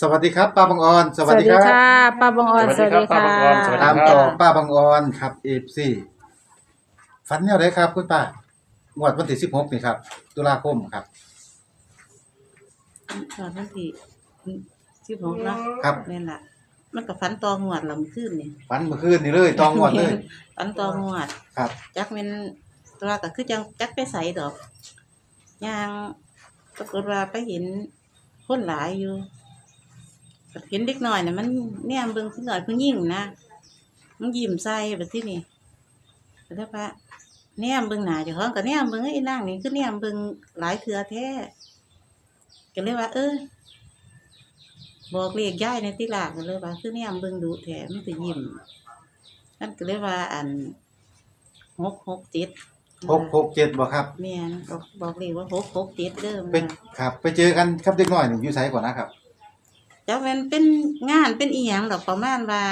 สวัสดีครับป้าบังออนสสวัวัสสดีดีครับค่ะป้าบางออนสสวัวัสสดีดีครัค่ะบป้าบางออนสวัสดีตามครับต่อป้าบังออนครับเอฟซีฝันแนวไหนครับคุณป้างวดวันที่สิบหกนี่ครับ ตุลาคมครับ ตอนนั้นที่ที่ผมเนาะครับ นี่นแหละมันก็ฝันตองหวดลำขึ้นนี่ฝันเมื่อคืนนี่เลยตองงวดเลยฝันตองหวด ครับ จักแมันตัวก็คือจังจักไปใส่ดอกยางปรากฏว่าไปเห็นคนหลายอยู่ก็ เห็นเด็กน้อยเนี่ยมันแนมเบิ่งผู้หน่อยผู้ยิ่งนะมันยิ้มใส่แบบที่นี่แล้วปะแนมเบิ่งหน้าเจ้าของก็แนมเบิ่งไอ้นางนี่คือแนมเบิ่งหลายเถื่อแท้ก็เลยว่า เออบอกเรียกย้ายในที่หลากก็เลยว่า คือเนี่ยเบิ่งดูแถมมันจะยิ้มนั่นก็เลยว่าอันหกหกเจ็ดหกหกเจ็ดบ่ครับแม่นบอกบอกเลยว่าหกหกเจ็ดเด้อเป็นครับ ไปเจอกันครับเด็กน้อยนี่อยู่ไสก่อนนะครับ จะเป็นเป็นงานเป็นอีหยังดอกประมาณว่า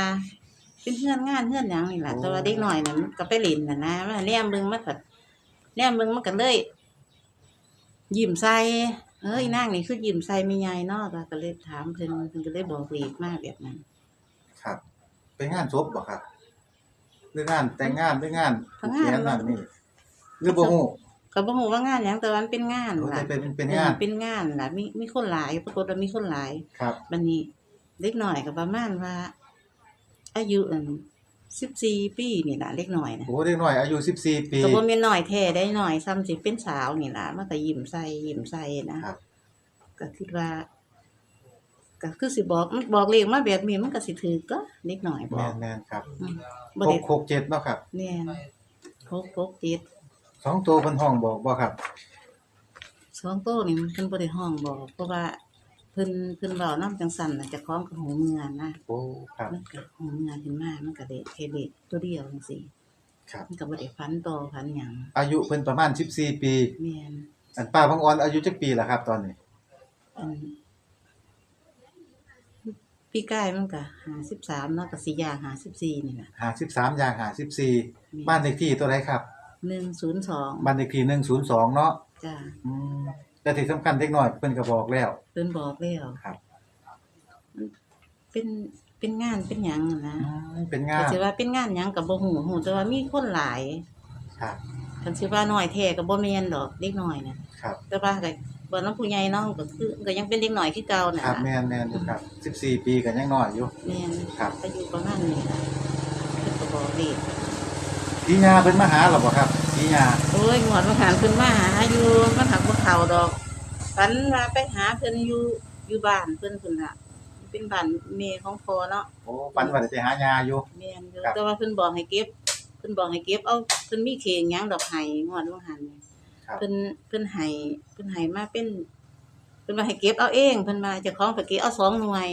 เป็นเพื่อนงานเพื่อนหยังนี่แหละโอ้แต่ว่าเด็กหน่อยเนี่ยมันก็ไปเล่นน่ะนะมันเนี่ยเบิ่งมันก็เนี่ยเบิ่งมันก็เลยยิ้มใส่เอ้ยนางนี่คือยิ้มใส่ไม่ใหญ่เนาะก็เลยถามเพิ่นเพิ่นก็เลยบอกเลขมาแบบนั้นครับ เป็นงานศพบ่ครับหรืองานแต่งงานหรืองานทั้งงานแขนนั่นนี่หรือบ่ฮู้ ก็บ่ฮู้ว่างานหยังแต่ว่ามันเป็นงานโอ้ล่ะแต่เป็นเป็นงานออเป็นงานล่ะมีมีคนหลายปรากฏว่ามีคนหลายครับบัดนี้เด็กน้อยก็ประมาณว่า อายุอัน14ปีนี่ล่ะเด็กน้อยนะโอ้เด็กน้อยอายุสิบสี่ปีก็บ่แม่นน้อยแท้ได้น้อยซ้ำสิเป็นสาวนี่ล่ะมันก็ยิ้มใส่ยิ้มใส่นะครับก็คิดว่าก็คือสิบอกมันบอกเลขมาแบบนี้มันก็สิถูกก็เด็กน้อยบแมอกนแมนครับอืมบ่หได้กหกเจ็ดเนาะครับแม่นหกหกเจ็ด สองตัวเพิ่นห้องบอกบ่ครับ สองโต้นี่มันเพิ่นบ่ได้ห้องบอกเพราะว่าเพิ่นเพิ่นเว้านำจังซั่นน่ะเจะคล้าของกับหูเมือนะโอ้ ครับ มันก็หูเมือขึ้นมามันก็ได้เฮ็ดเด็กตัวเดียวจังซี่ครับ มันก็บ่ได้ฟันต่อฟันหยังอายุเพิ่นประมาณ 14 ปี แม่นอันป้าบังออนอายุจักปีล่ะครับ ตอนนี้ อันพี่กายมันก็53เนาะก็สิย่าง54นี่ล่ะ53อย่าง54 บ้านเลขที่ตัวไหนครับ 102บ้านเลขที่102เนาะจ้าอืมแต่ที่สำคัญเด็กน้อยเพิ่นก็บอกแล้ว เพิ่นบอกแล้วครับ เป็นเป็นงานเป็นหยังอะนะอืมเป็นงาก็นสิว่าเป็นงานหยังก็บ่ฮู้ฮู้แต่ว่ามีคนหลายครับ คันสิว่าน้อยแท้ก็บ่แม่นดอกเด็กน้อยน่ะครับ แต่ว่าก็บ่น้องผู้ใหญ่เน้องก็คือก็ยังเป็นเด็กน้อยคือเก่าน่ะครับแม่นแม่นอยู่ครับ14ปีก็ยังน้อยอยู่ แม่นครับ อายุประมาณนี้ล่ะเพิ่นก็บอกเลข พี่ยาเพิ่นมาหาหรอบ่ครับพี่ยาโอ้ยงวดมาหาเพิ่นมาหาอยู่มันหักบ่เข้าดอกฝันว่าไปหาเพิ่นอยู่อยู่บ้านเพิ่นพุ่นน่ะ เป็นบ้านแม่ของพ่อเนาะโอ้ปันว่าได้ไปหายาอยู่ แม่นอยู่ครับ แต่ว่าเพิ่นบอกให้เก็บเพิ่นบอกให้เก็บเอาเพิ่นมีเข่งหยังดอกไห้งวดว่าหันนี่ครับเพิ่นเพิ่นให้เพิ่นให้มาเป็นเพิ่นว่าให้เก็บเอาเองเพิ่นว่าเจ้าของไปเก็บเอาสองหน่วย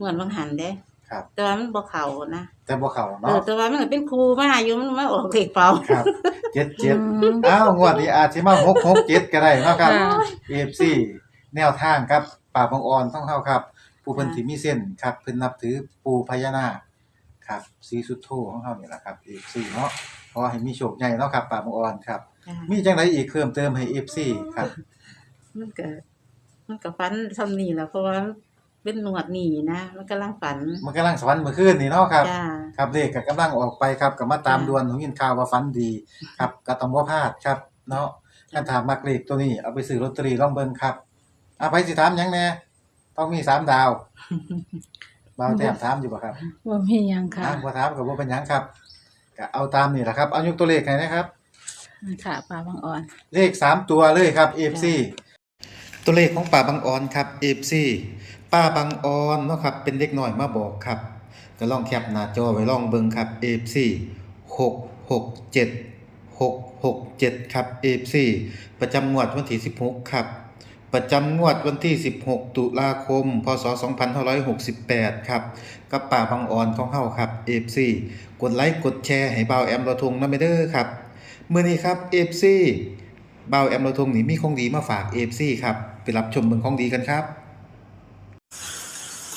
งวดว่าหันเด้ ครับ แต่ว่ามันบ่เข้านะแต่บ่เข้าเอเนาะอแต่ว่ามันก็เป็นครูมาอยู่มันมาออกเลขเปล่าครับเจ็ดเจ็ดอ้าวงวดนี้อาจสิมาหกหกเจ็ดก็ได้เนาะครับ ค่ะ AFC แนวทางครับป่าบางออนต้องเข้าครับ ผู้เพิ่นที่มีเส้นครับเพิ่นนับถือปู่พญานาคครับสีสุดโทของเฮานี่แหละครับ AFC เนาะขอให้มีโชคใหญ่เนาะครับป่าบางออนครับ จ้ะมีจังไดอีกเพิ่มเติมให้ AFC ครับ มันก็มันก็ฝันซ้ำนี่แหละเพราะว่า เป็นหนวดหนีนะมันกำลังฝันมันกำลังสวรรค์เมื่อคืนนี่เนาะครับ จ้า ครับเลขก็กำลังออกไปครับก็มาตามจ้ะด่วนของยินข่าวว่าฝันดีครับก็ต้องบ่พลาดครับเนาะคันถามมักเลขตัวนี้เอาไปซื้อลอตเตอรี่ลองเบิ่งครับเอาไปสิถามหยังแน่ต้องมีสามดาวบ่าวแต้มถามอยู่บ่ครับว่ามีหยังค่ะถามบ่ถามก็บ่เป็นหยังครับก็เอาตามนี่แหละครับเอายกตัวเลขให้นะครับ ค่ะป้าบางออน เลข 3 ตัวเลยครับ FC ตัวเลขของป้าบางออนครับ FC ป้าบางออนเนาะครับเป็นเด็กน้อยมาบอกครับก็ลองแคปหน้าจอไว้ลองเบิ่งครับ FC 667 667 ครับ FC ประจำงวดวันที่ 16 ครับ ประจำงวดวันที่ 16 ตุลาคม พศ 2568 ครับ กับป่าบางออนของเฮาครับ FC กดไลค์กดแชร์ให้เบาแอมราทงนำไปเด้อครับมื้อนี้ครับ FC บ่าแอมราทงนี่มีของดีมาฝาก FC ครับ ไปรับชมเบิ่งของดีกันครับ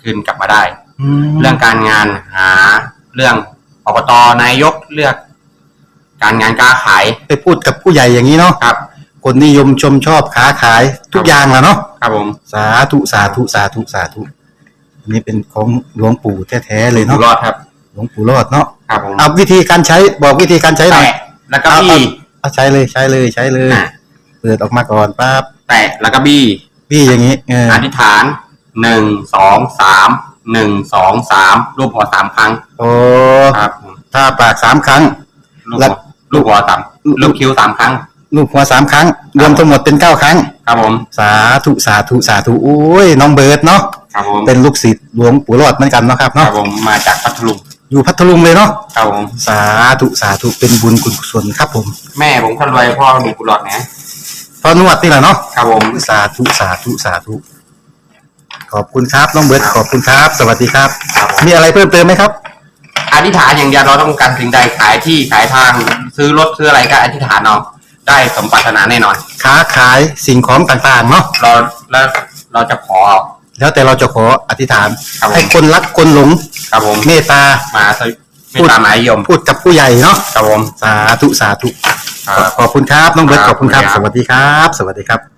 คืนกลับมาได้แล้เรื่วองการงานหาเรื่องอบตนายกเลือก การงานการขายไปพูดกับผู้ใหญ่อย่างนี้เนาะครับ คนนิยมชมชอบค้าขายทุกอย่างแหละเนาะครับผมสาธุสาธุสาธุสาธุอันนี้เป็นของหลวงปู่แท้ๆเลยอยู่เนาะรอดครับ หลวงปู่รอดเนาะครับผมเอาวิธีการใช้บอกวิธีการใช้หน่อยแตะแล้วก็บี้เอาใช้เลยใช้เลยใช้เลย อะเปิดออกมาก่อนปั๊บแตะแล้วก็บี้พี่อย่างนี้เอออธิษฐาน หนึ่งสองสามหนึ่งสองสามรูปหัวสามครั้งโอ้ครับผมถ้าปากสามครั้ง ลูกแล้หัววลูกหัวสามลูกคิ้วสามครั้ง ลูกหัวสามครั้ง รวมทั้งหมดเป็นเก้าครั้ง ครับผม สาธุสาธุสาธุโอ้ยน้องเบิร์ดเนาะครับผมเป็นลูกศิษย์หลวงปู่รอดเหมือนกันเนาะครับครัเนาะบผมมาจากพัทลุงอยู่พัทลุงเลยเนาะครับผม สาธุสาธุเป็นบุญกุศลครับผมแม่ผมคนรวยพ่อมีกุหลาบนะพอนวดนี่แหละเนาะครับผม สาธุสาธุสาธุ ขอบคุณครับน้องเบิร์ดขอบคุณครับ สวัสดีครับครับผมมีอะไรเพิ่มเติมไหมครับ อธิษฐานอย่างเดียวเราต้องการสิ่งใดขายที่ขายทางซื้อรถซื้ออะไรก็อธิษฐานเอาได้สมปรารถนาแน่นอน ค้าขายสิ่งของต่างๆเนาะเราแล้วเราจะขอเอา แล้วแต่เราจะขออธิษฐาน ครับผม ให้คนรักคนหลงครับผมเมตตา มาสวิไม่ตามหมายยมพูดกับผู้ใหญ่เนาะครับผม สาธุสาธุ ครับ ขอบคุณครับน้องเบิร์ตคขรับอบคุณครับขอบสคุณครับวัสดีครับ สวัสดีครับ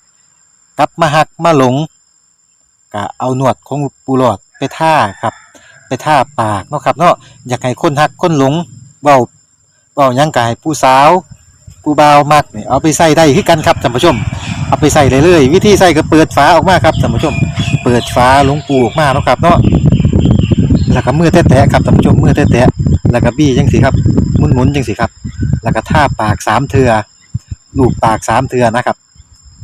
กลับมาหักมาหลงก็เอาหนวดของปูหลอดไปท่าครับ ไปท่าปากเนาะครับเนาะอยากให้คนหักคนหลงเบาเบายังกายผู้สาวผู้บ่าวมักเนี่ยเอาไปใส่ได้คือกันครับท่านผู้ชม เอาไปใส่เลยเลยวิธีใส่ก็เปิดฝาออกมาครับท่านผู้ชม เปิดฝาหลวงปูออกมาเนาะครับเนาะแล้วก็มือแตะๆครับท่านผู้ชมมือแตะๆแล้วก็บี้จังสิครับหมุนๆจังสิครับ แล้วก็ท่าปากสามเทือลูบปากสามเทือนะครับ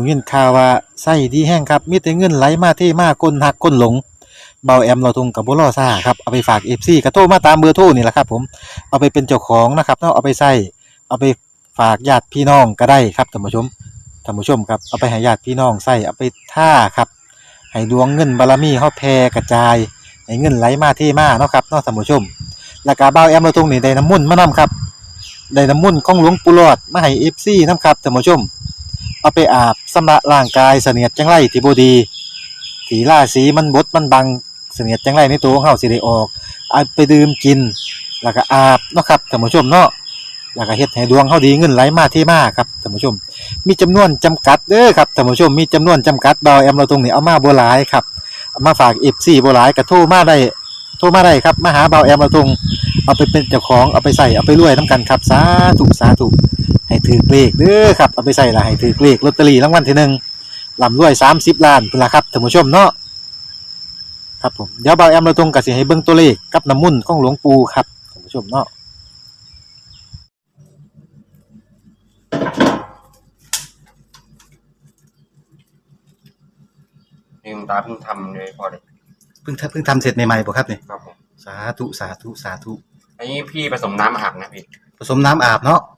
ผมยินข่าวว่าไส้ดีแห้งครับ มีแต่เงินไหลมาเทมาคนหักคนหลง เบาแอมเราทงกับบุรอซ่าครับ เอาไปฝากเอฟซีกระโทรมาตามเบอร์โทรนี่แหละครับ ผม เอาไปเป็นเจ้าของนะครับเนาะเอาไปใส่เอาไปฝากญาติพี่น้องก็ได้ครับท่านผู้ชมท่านผู้ชมครับเอาไปให้ญาติพี่น้องใส่เอาไปท่าครับให้ดวงเงินบารมีเฮาแผ่กระจายให้เงินไหลมาเทมาเนาะครับเนาะท่านผู้ชมแล้วก็เบาแอมเราทงนี่ได้น้ำมุ่นมานํครับได้น้ำมุ่นของหลวงปู่หลอดมาให้เอฟซีน้ำครับท่านผู้ชม เอาไปอาบสำระร่างกายเสนียดจังไรที่บดีถีล่าสีมันบดมันบังเสนียดจังไรในตัวของเฮาสิได้ออกเอาไปดื่มกิน แล้วก็อาบเนาะครับท่านผู้ชมเนาะแล้วก็เฮ็ดให้ดวงเฮาดีเงินไหลมาเทมาครับท่านผู้ชม มีจำนวนจำกัดเด้อครับท่านผู้ชมมีจำนวนจำกัดเบาแอมเราตรงนี้เอามาบ่หลายครับามาฝาก FC บ่หลายก็โทรมาได้โทรมาได้ครับมาหาเบาแอมเราตรงเอาไปเป็นเจ้าของเอาไปใส่เอาไปรวยนํกันครับสาธุสาธุ ให้ถือเลขเด้อครับเอาไปใส่ละให้ถือเลขลอตเตอรี่รางวัลที่หนึ่งลำรวย30ล้านพุ่นละครับท่านผู้ชมเนาะครับผมเดี๋ยวเบาแอมเราตรงก็สิให้เบิ่งตัวเลขกับน้ำมุ่นต์ของหลวงปู่ครับท่านผู้ชมเนาะลืมตาเพิ่งทำเลยพอเลยเพิ่งเพิ่งทำเสร็จใหม่ๆบ่ครับนี่ครับผมสาธุสาธุสาธุอันนี้พี่ผสมน้ำอาบนะพี่ผสมน้ำอาบเนาะครับ